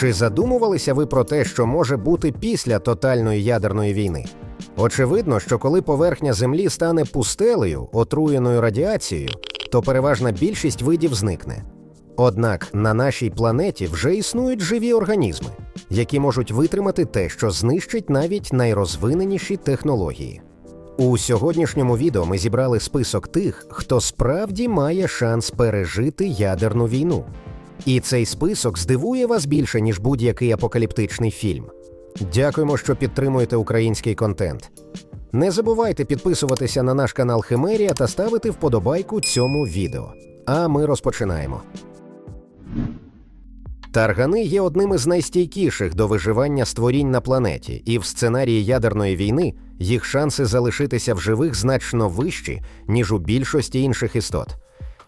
Чи задумувалися ви про те, що може бути після тотальної ядерної війни? Очевидно, що коли поверхня Землі стане пустелею, отруєною радіацією, то переважна більшість видів зникне. Однак на нашій планеті вже існують живі організми, які можуть витримати те, що знищить навіть найрозвиненіші технології. У сьогоднішньому відео ми зібрали список тих, хто справді має шанс пережити ядерну війну. І цей список здивує вас більше, ніж будь-який апокаліптичний фільм. Дякуємо, що підтримуєте український контент. Не забувайте підписуватися на наш канал Химерія та ставити вподобайку цьому відео. А ми розпочинаємо. Таргани є одним із найстійкіших до виживання створінь на планеті, і в сценарії ядерної війни їх шанси залишитися в живих значно вищі, ніж у більшості інших істот.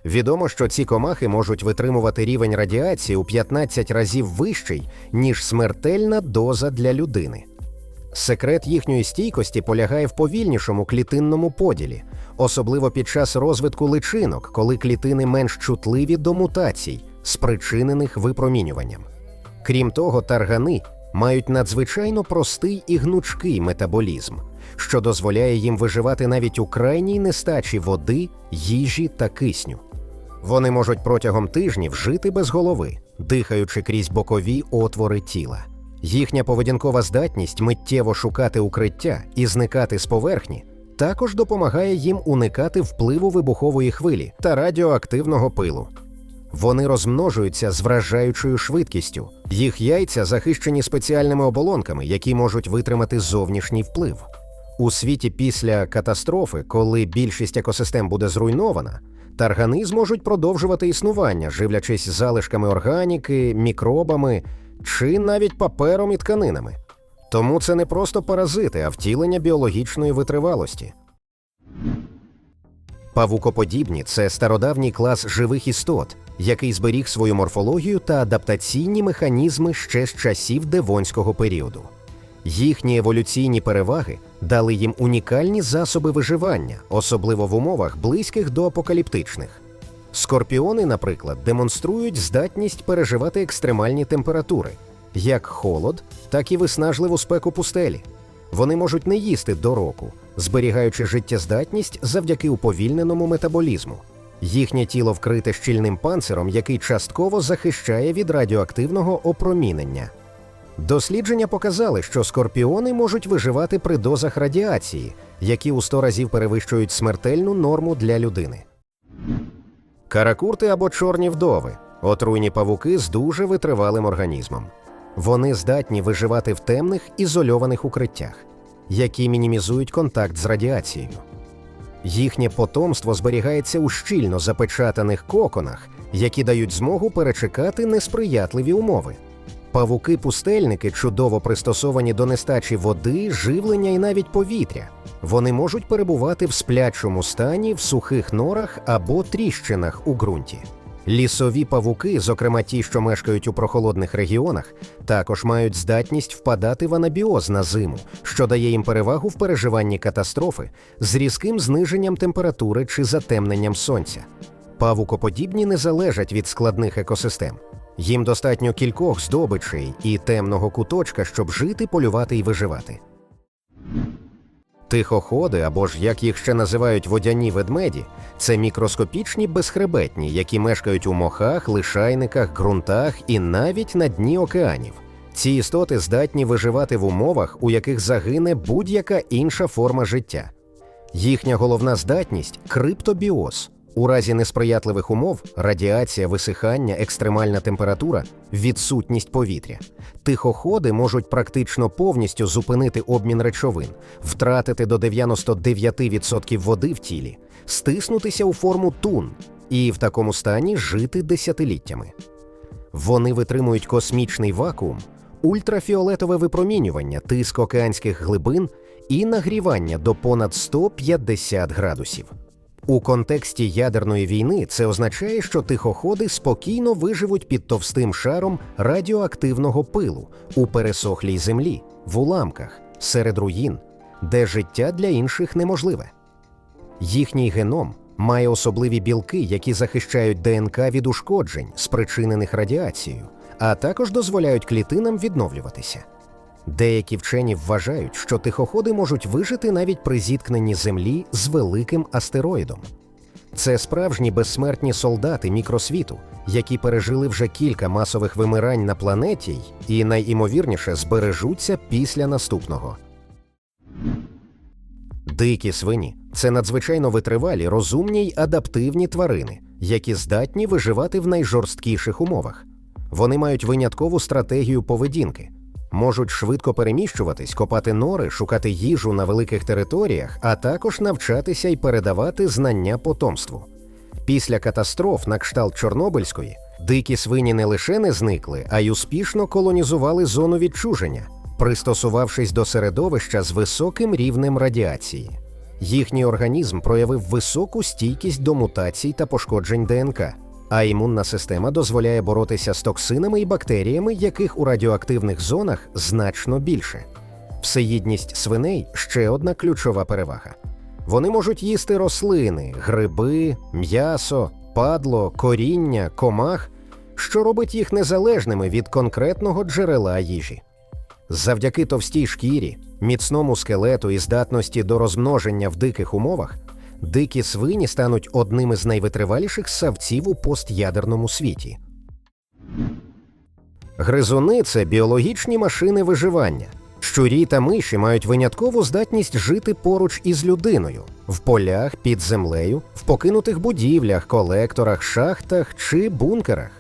Відомо, що ці комахи можуть витримувати рівень радіації у 15 разів вищий, ніж смертельна доза для людини. Секрет їхньої стійкості полягає в повільнішому клітинному поділі, особливо під час розвитку личинок, коли клітини менш чутливі до мутацій, спричинених випромінюванням. Крім того, таргани мають надзвичайно простий і гнучкий метаболізм, що дозволяє їм виживати навіть у крайній нестачі води, їжі та кисню. Вони можуть протягом тижнів жити без голови, дихаючи крізь бокові отвори тіла. Їхня поведінкова здатність миттєво шукати укриття і зникати з поверхні також допомагає їм уникати впливу вибухової хвилі та радіоактивного пилу. Вони розмножуються з вражаючою швидкістю. Їх яйця захищені спеціальними оболонками, які можуть витримати зовнішній вплив. У світі після катастрофи, коли більшість екосистем буде зруйнована, таргани зможуть продовжувати існування, живлячись залишками органіки, мікробами чи навіть папером і тканинами. Тому це не просто паразити, а втілення біологічної витривалості. Павукоподібні це стародавній клас живих істот, який зберіг свою морфологію та адаптаційні механізми ще з часів девонського періоду. Їхні еволюційні переваги дали їм унікальні засоби виживання, особливо в умовах близьких до апокаліптичних. Скорпіони, наприклад, демонструють здатність переживати екстремальні температури, як холод, так і виснажливу спеку пустелі. Вони можуть не їсти до року, зберігаючи життєздатність завдяки уповільненому метаболізму. Їхнє тіло вкрите щільним панциром, який частково захищає від радіоактивного опромінення. Дослідження показали, що скорпіони можуть виживати при дозах радіації, які у 100 разів перевищують смертельну норму для людини. Каракурти або чорні вдови отруйні павуки з дуже витривалим організмом. Вони здатні виживати в темних ізольованих укриттях, які мінімізують контакт з радіацією. Їхнє потомство зберігається у щільно запечатаних коконах, які дають змогу перечекати несприятливі умови. Павуки-пустельники чудово пристосовані до нестачі води, живлення і навіть повітря. Вони можуть перебувати в сплячому стані в сухих норах або тріщинах у ґрунті. Лісові павуки, зокрема ті, що мешкають у прохолодних регіонах, також мають здатність впадати в анабіоз на зиму, що дає їм перевагу в переживанні катастрофи з різким зниженням температури чи затемненням сонця. Павукоподібні не залежать від складних екосистем. Їм достатньо кількох здобичей і темного куточка, щоб жити, полювати і виживати. Тихоходи, або ж як їх ще називають водяні ведмеді, це мікроскопічні безхребетні, які мешкають у мохах, лишайниках, ґрунтах і навіть на дні океанів. Ці істоти здатні виживати в умовах, у яких загине будь-яка інша форма життя. Їхня головна здатність криптобіоз. У разі несприятливих умов радіація, висихання, екстремальна температура, відсутність повітря. Тихоходи можуть практично повністю зупинити обмін речовин, втратити до 99% води в тілі, стиснутися у форму тун і в такому стані жити десятиліттями. Вони витримують космічний вакуум, ультрафіолетове випромінювання, тиск океанських глибин і нагрівання до понад 150 градусів. У контексті ядерної війни це означає, що тихоходи спокійно виживуть під товстим шаром радіоактивного пилу у пересохлій землі, в уламках, серед руїн, де життя для інших неможливе. Їхній геном має особливі білки, які захищають ДНК від ушкоджень, спричинених радіацією, а також дозволяють клітинам відновлюватися. Деякі вчені вважають, що тихоходи можуть вижити навіть при зіткненні Землі з великим астероїдом. Це справжні безсмертні солдати мікросвіту, які пережили вже кілька масових вимирань на планеті і найімовірніше збережуться після наступного. Дикі свині це надзвичайно витривалі, розумні й адаптивні тварини, які здатні виживати в найжорсткіших умовах. Вони мають виняткову стратегію поведінки, можуть швидко переміщуватись, копати нори, шукати їжу на великих територіях, а також навчатися й передавати знання потомству. Після катастроф на кшталт Чорнобильської дикі свині не лише не зникли, а й успішно колонізували зону відчуження, пристосувавшись до середовища з високим рівнем радіації. Їхній організм проявив високу стійкість до мутацій та пошкоджень ДНК, а імунна система дозволяє боротися з токсинами і бактеріями, яких у радіоактивних зонах значно більше. Всеїдність свиней ще одна ключова перевага. Вони можуть їсти рослини, гриби, м'ясо, падло, коріння, комах, що робить їх незалежними від конкретного джерела їжі. Завдяки товстій шкірі, міцному скелету і здатності до розмноження в диких умовах, дикі свині стануть одним із найвитриваліших савців у постядерному світі. Гризуни це біологічні машини виживання. Щурі та миші мають виняткову здатність жити поруч із людиною в полях, під землею, в покинутих будівлях, колекторах, шахтах чи бункерах.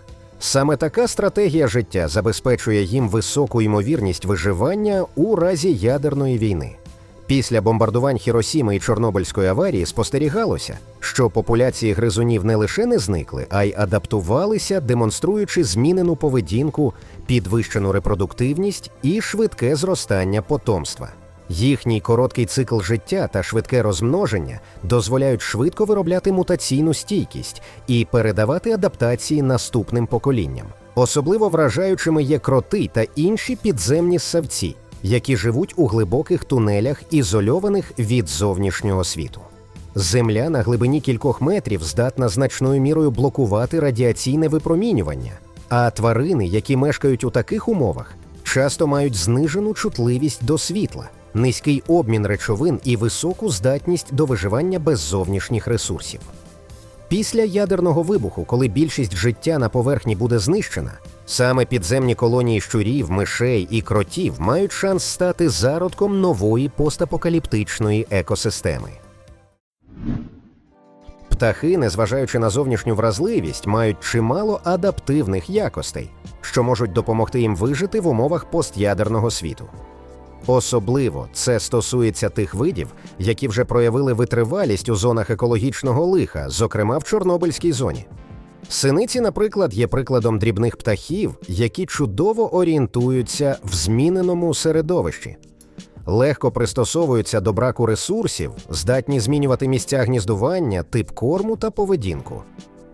Саме така стратегія життя забезпечує їм високу ймовірність виживання у разі ядерної війни. Після бомбардувань Хіросіми і Чорнобильської аварії спостерігалося, що популяції гризунів не лише не зникли, а й адаптувалися, демонструючи змінену поведінку, підвищену репродуктивність і швидке зростання потомства. Їхній короткий цикл життя та швидке розмноження дозволяють швидко виробляти мутаційну стійкість і передавати адаптації наступним поколінням. Особливо вражаючими є кроти та інші підземні ссавці, які живуть у глибоких тунелях, ізольованих від зовнішнього світу. Земля на глибині кількох метрів здатна значною мірою блокувати радіаційне випромінювання, а тварини, які мешкають у таких умовах, часто мають знижену чутливість до світла, низький обмін речовин і високу здатність до виживання без зовнішніх ресурсів. Після ядерного вибуху, коли більшість життя на поверхні буде знищена, саме підземні колонії щурів, мишей і кротів мають шанс стати зародком нової постапокаліптичної екосистеми. Птахи, незважаючи на зовнішню вразливість, мають чимало адаптивних якостей, що можуть допомогти їм вижити в умовах постядерного світу. Особливо це стосується тих видів, які вже проявили витривалість у зонах екологічного лиха, зокрема в Чорнобильській зоні. Синиці, наприклад, є прикладом дрібних птахів, які чудово орієнтуються в зміненому середовищі, легко пристосовуються до браку ресурсів, здатні змінювати місця гніздування, тип корму та поведінку.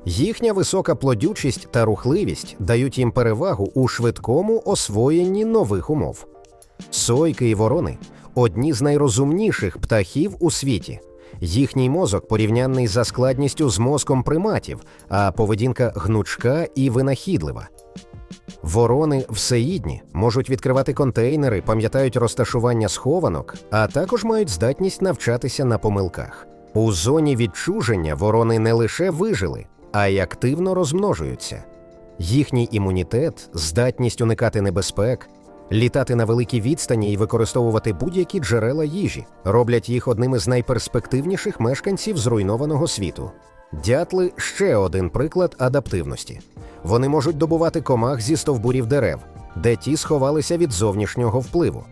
Їхня висока плодючість та рухливість дають їм перевагу у швидкому освоєнні нових умов. Сойки і ворони одні з найрозумніших птахів у світі. Їхній мозок порівнянний за складністю з мозком приматів, а поведінка гнучка і винахідлива. Ворони всеїдні, можуть відкривати контейнери, пам'ятають розташування схованок, а також мають здатність навчатися на помилках. У зоні відчуження ворони не лише вижили, а й активно розмножуються. Їхній імунітет, здатність уникати небезпек, літати на великій відстані і використовувати будь-які джерела їжі роблять їх одним із найперспективніших мешканців зруйнованого світу. Дятли ще один приклад адаптивності. Вони можуть добувати комах зі стовбурів дерев, де ті сховалися від зовнішнього впливу.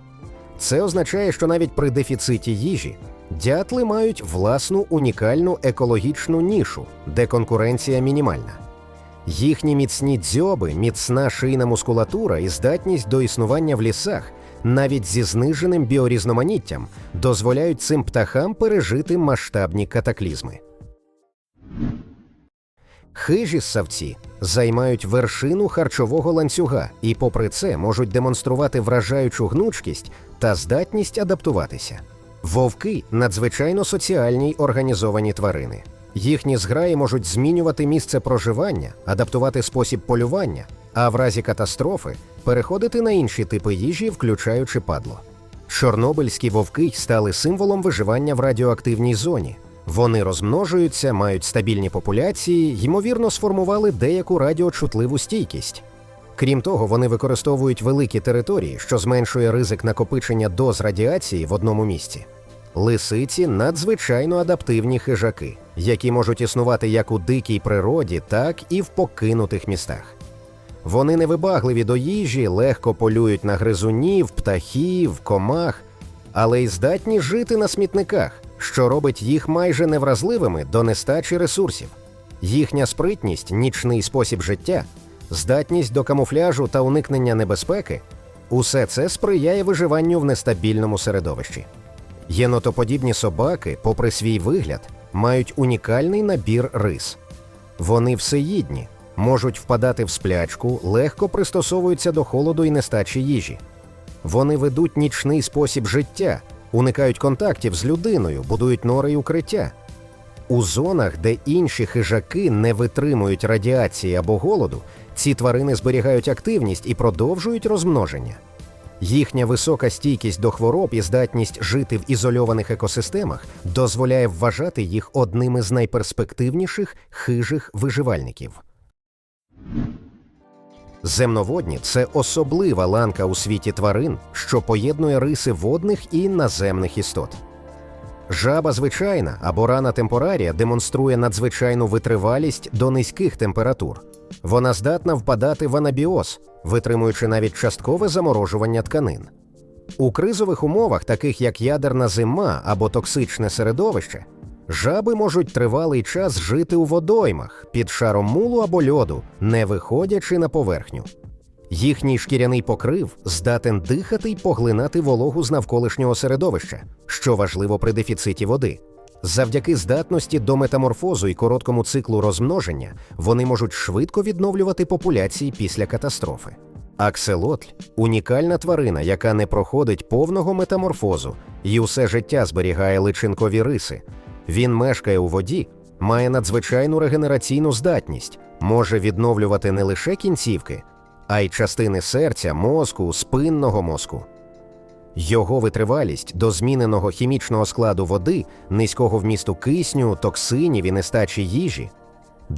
Це означає, що навіть при дефіциті їжі дятли мають власну унікальну екологічну нішу, де конкуренція мінімальна. Їхні міцні дзьоби, міцна шийна мускулатура і здатність до існування в лісах, навіть зі зниженим біорізноманіттям, дозволяють цим птахам пережити масштабні катаклізми. Хижі ссавці займають вершину харчового ланцюга і, попри це, можуть демонструвати вражаючу гнучкість та здатність адаптуватися. Вовки надзвичайно соціальні й організовані тварини. Їхні зграї можуть змінювати місце проживання, адаптувати спосіб полювання, а в разі катастрофи переходити на інші типи їжі, включаючи падло. Чорнобильські вовки стали символом виживання в радіоактивній зоні. Вони розмножуються, мають стабільні популяції, ймовірно, сформували деяку радіочутливу стійкість. Крім того, вони використовують великі території, що зменшує ризик накопичення доз радіації в одному місці. Лисиці надзвичайно адаптивні хижаки, які можуть існувати як у дикій природі, так і в покинутих містах. Вони невибагливі до їжі, легко полюють на гризунів, птахів, комах, але й здатні жити на смітниках, що робить їх майже невразливими до нестачі ресурсів. Їхня спритність, нічний спосіб життя, здатність до камуфляжу та уникнення небезпеки усе це сприяє виживанню в нестабільному середовищі. Єнотоподібні собаки, попри свій вигляд, мають унікальний набір рис. Вони всеїдні, можуть впадати в сплячку, легко пристосовуються до холоду і нестачі їжі. Вони ведуть нічний спосіб життя, уникають контактів з людиною, будують нори й укриття. У зонах, де інші хижаки не витримують радіації або голоду, ці тварини зберігають активність і продовжують розмноження. Їхня висока стійкість до хвороб і здатність жити в ізольованих екосистемах дозволяє вважати їх одними з найперспективніших хижих виживальників. Земноводні це особлива ланка у світі тварин, що поєднує риси водних і наземних істот. Жаба звичайна або рана темпорарія демонструє надзвичайну витривалість до низьких температур. Вона здатна впадати в анабіоз, витримуючи навіть часткове заморожування тканин. У кризових умовах, таких як ядерна зима або токсичне середовище, жаби можуть тривалий час жити у водоймах під шаром мулу або льоду, не виходячи на поверхню. Їхній шкіряний покрив здатен дихати й поглинати вологу з навколишнього середовища, що важливо при дефіциті води. Завдяки здатності до метаморфозу і короткому циклу розмноження вони можуть швидко відновлювати популяції після катастрофи. Акселотль унікальна тварина, яка не проходить повного метаморфозу і усе життя зберігає личинкові риси. Він мешкає у воді, має надзвичайну регенераційну здатність, може відновлювати не лише кінцівки, а й частини серця, мозку, спинного мозку. Його витривалість до зміненого хімічного складу води, низького вмісту кисню, токсинів і нестачі їжі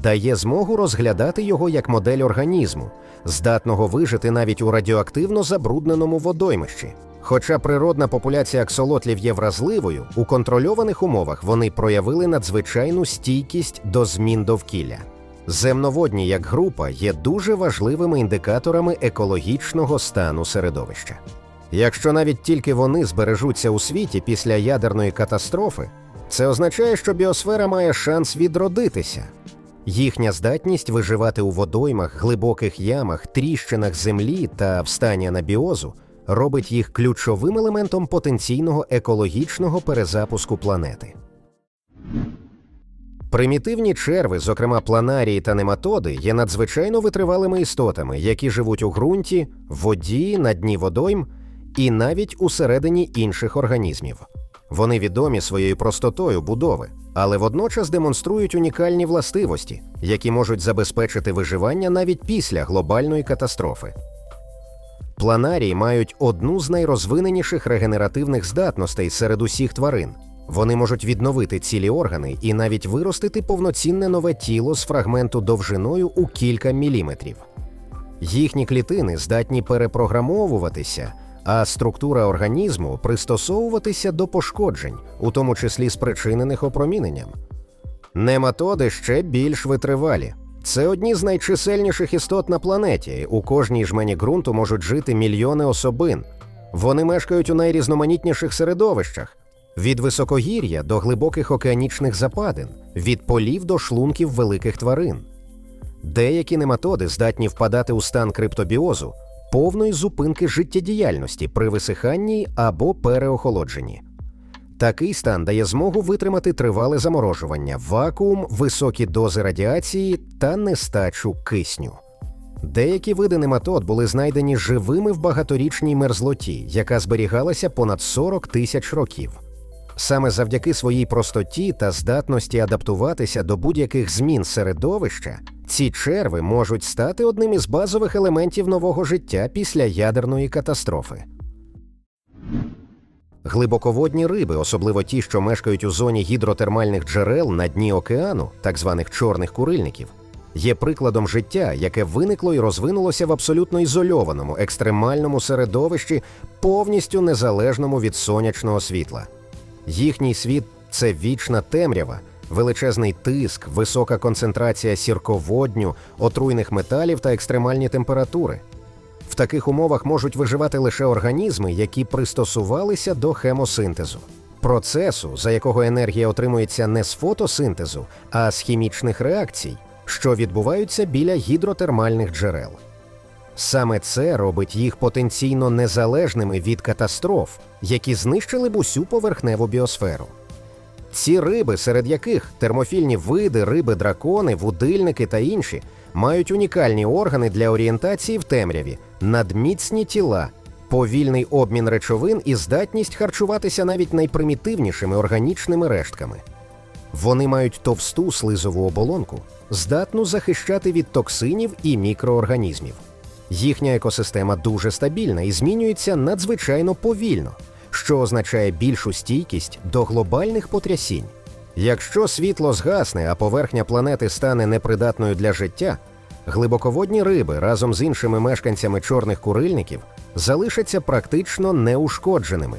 дає змогу розглядати його як модель організму, здатного вижити навіть у радіоактивно забрудненому водоймищі. Хоча природна популяція аксолотлів є вразливою, у контрольованих умовах вони проявили надзвичайну стійкість до змін довкілля. Земноводні як група є дуже важливими індикаторами екологічного стану середовища. Якщо навіть тільки вони збережуться у світі після ядерної катастрофи, це означає, що біосфера має шанс відродитися. Їхня здатність виживати у водоймах, глибоких ямах, тріщинах землі та в стані анабіозу робить їх ключовим елементом потенційного екологічного перезапуску планети. Примітивні черви, зокрема планарії та нематоди, є надзвичайно витривалими істотами, які живуть у ґрунті, воді, на дні водойм і навіть усередині інших організмів. Вони відомі своєю простотою будови, але водночас демонструють унікальні властивості, які можуть забезпечити виживання навіть після глобальної катастрофи. Планарії мають одну з найрозвиненіших регенеративних здатностей серед усіх тварин. Вони можуть відновити цілі органи і навіть виростити повноцінне нове тіло з фрагменту довжиною у кілька міліметрів. Їхні клітини здатні перепрограмовуватися, а структура організму пристосовуватися до пошкоджень, у тому числі спричинених опроміненням. Нематоди ще більш витривалі. Це одні з найчисельніших істот на планеті. У кожній жмені ґрунту можуть жити мільйони особин. Вони мешкають у найрізноманітніших середовищах від високогір'я до глибоких океанічних западин, від полів до шлунків великих тварин. Деякі нематоди здатні впадати у стан криптобіозу, повної зупинки життєдіяльності при висиханні або переохолодженні. Такий стан дає змогу витримати тривале заморожування, вакуум, високі дози радіації та нестачу кисню. Деякі види нематод були знайдені живими в багаторічній мерзлоті, яка зберігалася понад 40 тисяч років. Саме завдяки своїй простоті та здатності адаптуватися до будь-яких змін середовища, ці черви можуть стати одним із базових елементів нового життя після ядерної катастрофи. Глибоководні риби, особливо ті, що мешкають у зоні гідротермальних джерел на дні океану, так званих чорних курильників, є прикладом життя, яке виникло і розвинулося в абсолютно ізольованому, екстремальному середовищі, повністю незалежному від сонячного світла. Їхній світ це вічна темрява, величезний тиск, висока концентрація сірководню, отруйних металів та екстремальні температури. В таких умовах можуть виживати лише організми, які пристосувалися до хемосинтезу, процесу, за якого енергія отримується не з фотосинтезу, а з хімічних реакцій, що відбуваються біля гідротермальних джерел. Саме це робить їх потенційно незалежними від катастроф, які знищили б усю поверхневу біосферу. Ці риби, серед яких термофільні види, риби, дракони, вудильники та інші, мають унікальні органи для орієнтації в темряві, надміцні тіла, повільний обмін речовин і здатність харчуватися навіть найпримітивнішими органічними рештками. Вони мають товсту слизову оболонку, здатну захищати від токсинів і мікроорганізмів. Їхня екосистема дуже стабільна і змінюється надзвичайно повільно, що означає більшу стійкість до глобальних потрясінь. Якщо світло згасне, а поверхня планети стане непридатною для життя, глибоководні риби разом з іншими мешканцями чорних курильників залишаться практично неушкодженими.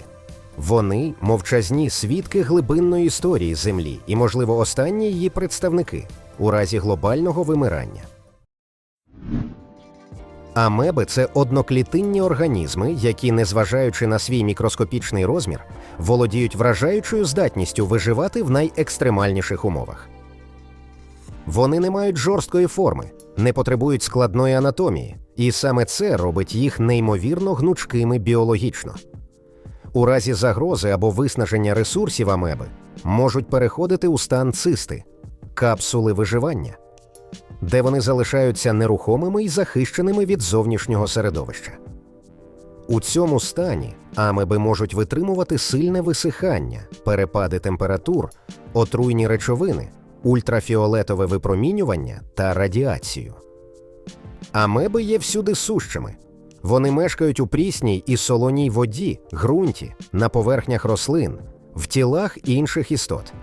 Вони мовчазні свідки глибинної історії Землі і, можливо, останні її представники у разі глобального вимирання. Амеби це одноклітинні організми, які, незважаючи на свій мікроскопічний розмір, володіють вражаючою здатністю виживати в найекстремальніших умовах. Вони не мають жорсткої форми, не потребують складної анатомії, і саме це робить їх неймовірно гнучкими біологічно. У разі загрози або виснаження ресурсів амеби можуть переходити у стан цисти капсули виживання де вони залишаються нерухомими і захищеними від зовнішнього середовища. У цьому стані амеби можуть витримувати сильне висихання, перепади температур, отруйні речовини, ультрафіолетове випромінювання та радіацію. Амеби є всюди сущими. Вони мешкають у прісній і солоній воді, ґрунті, на поверхнях рослин, в тілах інших істот.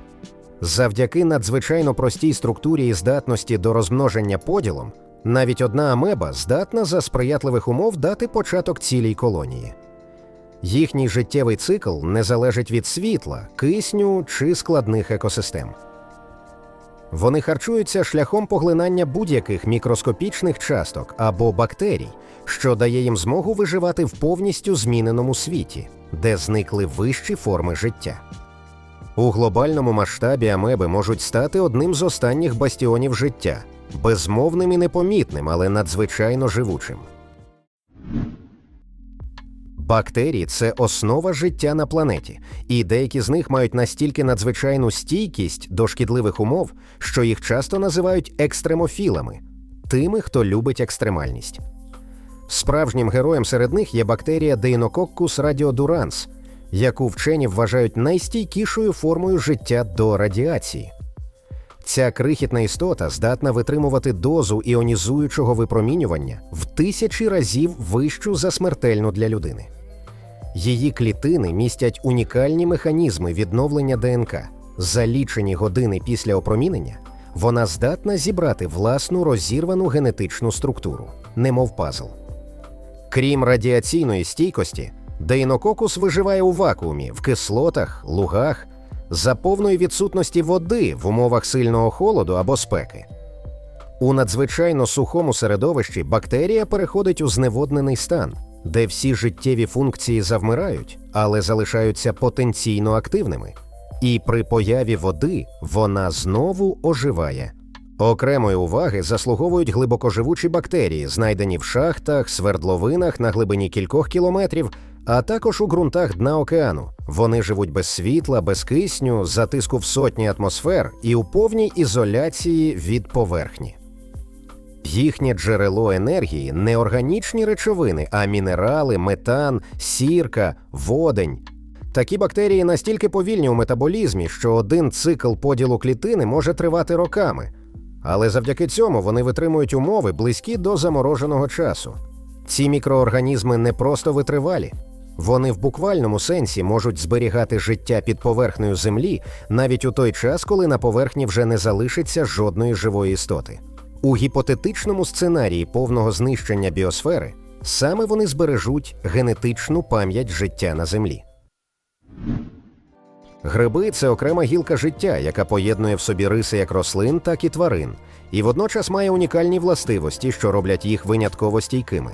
Завдяки надзвичайно простій структурі і здатності до розмноження поділом, навіть одна амеба здатна за сприятливих умов дати початок цілій колонії. Їхній життєвий цикл не залежить від світла, кисню чи складних екосистем. Вони харчуються шляхом поглинання будь-яких мікроскопічних часток або бактерій, що дає їм змогу виживати в повністю зміненому світі, де зникли вищі форми життя. У глобальному масштабі амеби можуть стати одним з останніх бастіонів життя, безмовним і непомітним, але надзвичайно живучим. Бактерії це основа життя на планеті, і деякі з них мають настільки надзвичайну стійкість до шкідливих умов, що їх часто називають екстремофілами тими, хто любить екстремальність. Справжнім героєм серед них є бактерія Deinococcus radiodurans – яку вчені вважають найстійкішою формою життя до радіації. Ця крихітна істота здатна витримувати дозу іонізуючого випромінювання в тисячі разів вищу за смертельну для людини. Її клітини містять унікальні механізми відновлення ДНК. За лічені години після опромінення вона здатна зібрати власну розірвану генетичну структуру, немов пазл. Крім радіаційної стійкості, Дейнококус виживає у вакуумі, в кислотах, лугах, за повної відсутності води в умовах сильного холоду або спеки. У надзвичайно сухому середовищі бактерія переходить у зневоднений стан, де всі життєві функції завмирають, але залишаються потенційно активними. І при появі води вона знову оживає. Окремої уваги заслуговують глибокоживучі бактерії, знайдені в шахтах, свердловинах на глибині кількох кілометрів а також у ґрунтах дна океану. Вони живуть без світла, без кисню, затиску в сотні атмосфер і у повній ізоляції від поверхні. Їхнє джерело енергії не органічні речовини, а мінерали, метан, сірка, водень. Такі бактерії настільки повільні у метаболізмі, що один цикл поділу клітини може тривати роками, але завдяки цьому вони витримують умови близькі до замороженого часу. Ці мікроорганізми не просто витривалі, вони в буквальному сенсі можуть зберігати життя під поверхнею землі навіть у той час, коли на поверхні вже не залишиться жодної живої істоти. У гіпотетичному сценарії повного знищення біосфери саме вони збережуть генетичну пам'ять життя на землі. Гриби це окрема гілка життя, яка поєднує в собі риси як рослин, так і тварин, і водночас має унікальні властивості, що роблять їх винятково стійкими.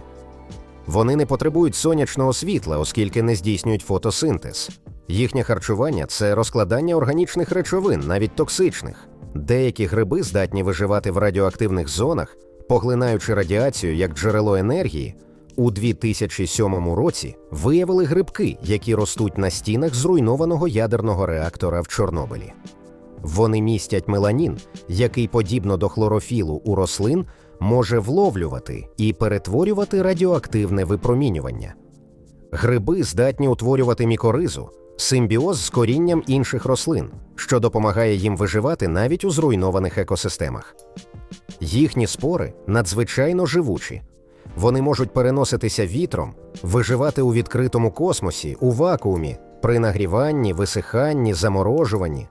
Вони не потребують сонячного світла, оскільки не здійснюють фотосинтез. Їхнє харчування це розкладання органічних речовин, навіть токсичних. Деякі гриби здатні виживати в радіоактивних зонах, поглинаючи радіацію як джерело енергії. У 2007 році виявили грибки, які ростуть на стінах зруйнованого ядерного реактора в Чорнобилі. Вони містять меланін, який, подібно до хлорофілу у рослин, може вловлювати і перетворювати радіоактивне випромінювання. Гриби здатні утворювати мікоризу, симбіоз з корінням інших рослин, що допомагає їм виживати навіть у зруйнованих екосистемах. Їхні спори надзвичайно живучі. Вони можуть переноситися вітром, виживати у відкритому космосі, у вакуумі, при нагріванні, висиханні, заморожуванні.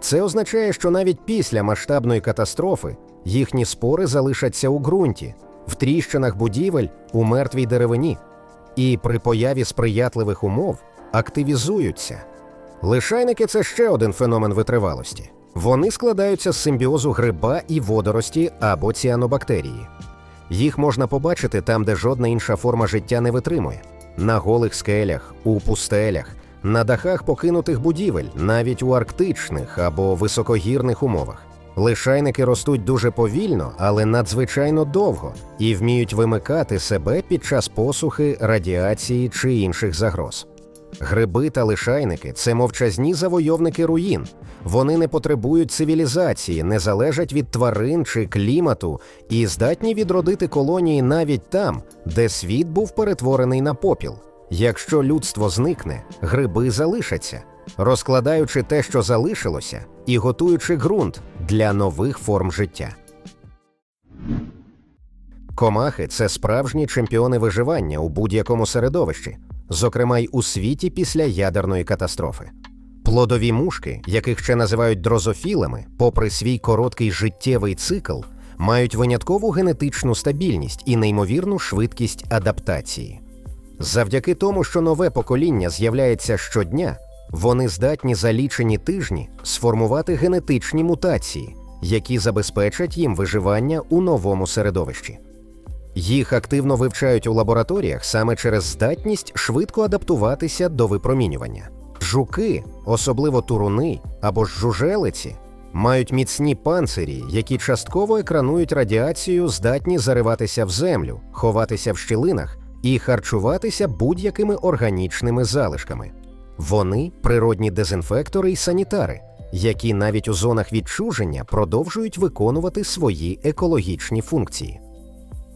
Це означає, що навіть після масштабної катастрофи їхні спори залишаться у ґрунті, в тріщинах будівель, у мертвій деревині, і при появі сприятливих умов активізуються. Лишайники це ще один феномен витривалості. Вони складаються з симбіозу гриба і водорості або ціанобактерії. Їх можна побачити там, де жодна інша форма життя не витримує: на голих скелях, у пустелях, на дахах покинутих будівель, навіть у арктичних або високогірних умовах. Лишайники ростуть дуже повільно, але надзвичайно довго і вміють вимикати себе під час посухи, радіації чи інших загроз. Гриби та лишайники це мовчазні завойовники руїн. Вони не потребують цивілізації, не залежать від тварин чи клімату і здатні відродити колонії навіть там, де світ був перетворений на попіл. Якщо людство зникне, гриби залишаться, розкладаючи те, що залишилося, і готуючи ґрунт для нових форм життя. Комахи це справжні чемпіони виживання у будь-якому середовищі, зокрема й у світі після ядерної катастрофи. Плодові мушки, яких ще називають дрозофілами, попри свій короткий життєвий цикл, мають виняткову генетичну стабільність і неймовірну швидкість адаптації. Завдяки тому, що нове покоління з'являється щодня, вони здатні за лічені тижні сформувати генетичні мутації, які забезпечать їм виживання у новому середовищі. Їх активно вивчають у лабораторіях саме через здатність швидко адаптуватися до випромінювання. Жуки, особливо туруни або ж жужелиці, мають міцні панцирі, які частково екранують радіацію, здатні зариватися в землю, ховатися в щілинах і харчуватися будь-якими органічними залишками. Вони природні дезінфектори і санітари, які навіть у зонах відчуження продовжують виконувати свої екологічні функції.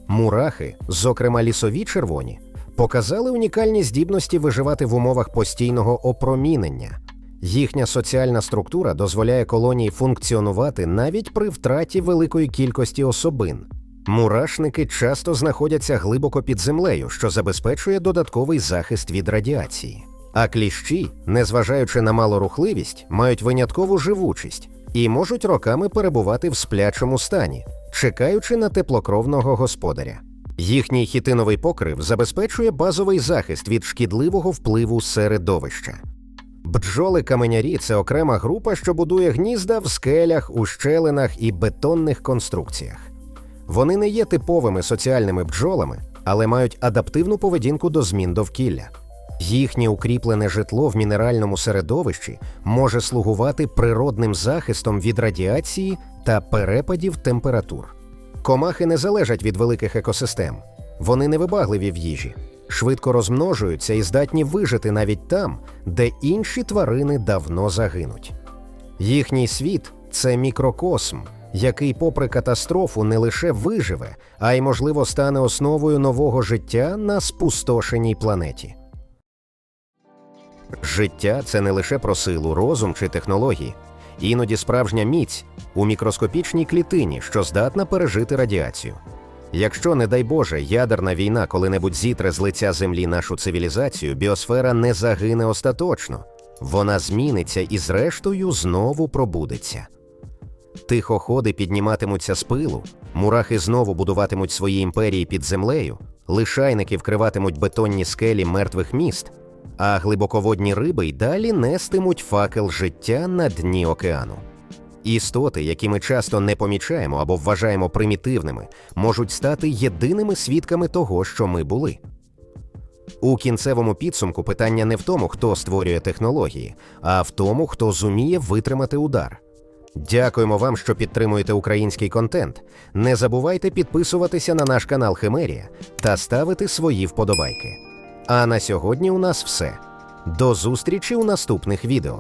Мурахи, зокрема лісові червоні, показали унікальні здібності виживати в умовах постійного опромінення. Їхня соціальна структура дозволяє колонії функціонувати навіть при втраті великої кількості особин. Мурашники часто знаходяться глибоко під землею, що забезпечує додатковий захист від радіації. А кліщі, незважаючи на малорухливість, мають виняткову живучість і можуть роками перебувати в сплячому стані, чекаючи на теплокровного господаря. Їхній хітиновий покрив забезпечує базовий захист від шкідливого впливу середовища. Бджоли каменярі це окрема група, що будує гнізда в скелях, ущелинах і бетонних конструкціях. Вони не є типовими соціальними бджолами, але мають адаптивну поведінку до змін довкілля. Їхнє укріплене житло в мінеральному середовищі може слугувати природним захистом від радіації та перепадів температур. Комахи не залежать від великих екосистем, вони невибагливі в їжі, швидко розмножуються і здатні вижити навіть там, де інші тварини давно загинуть. Їхній світ це мікрокосм, який, попри катастрофу, не лише виживе, а й, можливо, стане основою нового життя на спустошеній планеті. Життя це не лише про силу, розум чи технології. Іноді справжня міць у мікроскопічній клітині, що здатна пережити радіацію. Якщо, не дай Боже, ядерна війна коли-небудь зітре з лиця землі нашу цивілізацію, біосфера не загине остаточно. Вона зміниться і, зрештою, знову пробудеться. Тихоходи підніматимуться з пилу, мурахи знову будуватимуть свої імперії під землею, лишайники вкриватимуть бетонні скелі мертвих міст, а глибоководні риби й далі нестимуть факел життя на дні океану. Істоти, які ми часто не помічаємо або вважаємо примітивними, можуть стати єдиними свідками того, що ми були. У кінцевому підсумку питання не в тому, хто створює технології, а в тому, хто зуміє витримати удар. Дякуємо вам, що підтримуєте український контент. Не забувайте підписуватися на наш канал Химерія та ставити свої вподобайки. А на сьогодні у нас все. До зустрічі у наступних відео.